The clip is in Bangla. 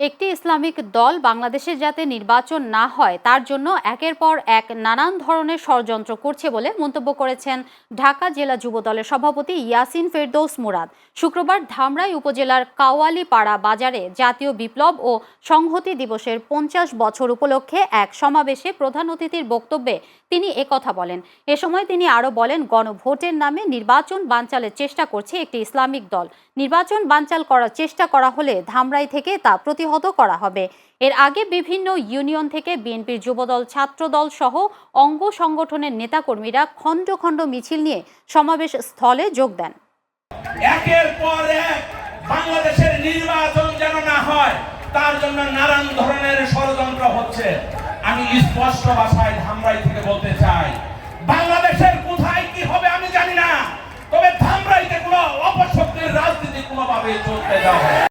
একটি ইসলামিক দল বাংলাদেশে যাতে নির্বাচন না হয়, তার জন্য একের পর এক নানান ধরনের ষড়যন্ত্র করছে বলে মন্তব্য করেছেন ঢাকা জেলা যুব দলের সভাপতি ইয়াসিন ফেরদৌস মুরাদ। শুক্রবার ধামরাই উপজেলার কাওয়ালিপাড়া বাজারে জাতীয় বিপ্লব ও সংহতি দিবসের পঞ্চাশ বছর উপলক্ষে এক সমাবেশে প্রধান অতিথির বক্তব্যে তিনি একথা বলেন। এ সময় তিনি আরও বলেন, গণভোটের নামে নির্বাচন বানচালের চেষ্টা করছে একটি ইসলামিক দল। নির্বাচন বানচাল করার চেষ্টা করা হলে ধামরাই থেকে তা প্রতিহত করা হবে। এর আগে বিভিন্ন ইউনিয়ন থেকে বিএনপির যুবদল, ছাত্রদল সহ অঙ্গ সংগঠনের নেতাকর্মীরা খণ্ড খণ্ড মিছিল নিয়ে সমাবেশ স্থলে যোগ দেন। একের পর এক বাংলাদেশের নির্বাচন যেন না হয়, তার জন্য নানান ধরনের ষড়যন্ত্র হচ্ছে। আমি স্পষ্ট ভাষায় ধামরাই থেকে বলতে চাই, বাংলাদেশের কোথায় কি হবে আমি জানি না, তবে ধামরাইতে কোনো অপশক্তির রাজনীতি কোনোভাবে চলতে দেওয়া।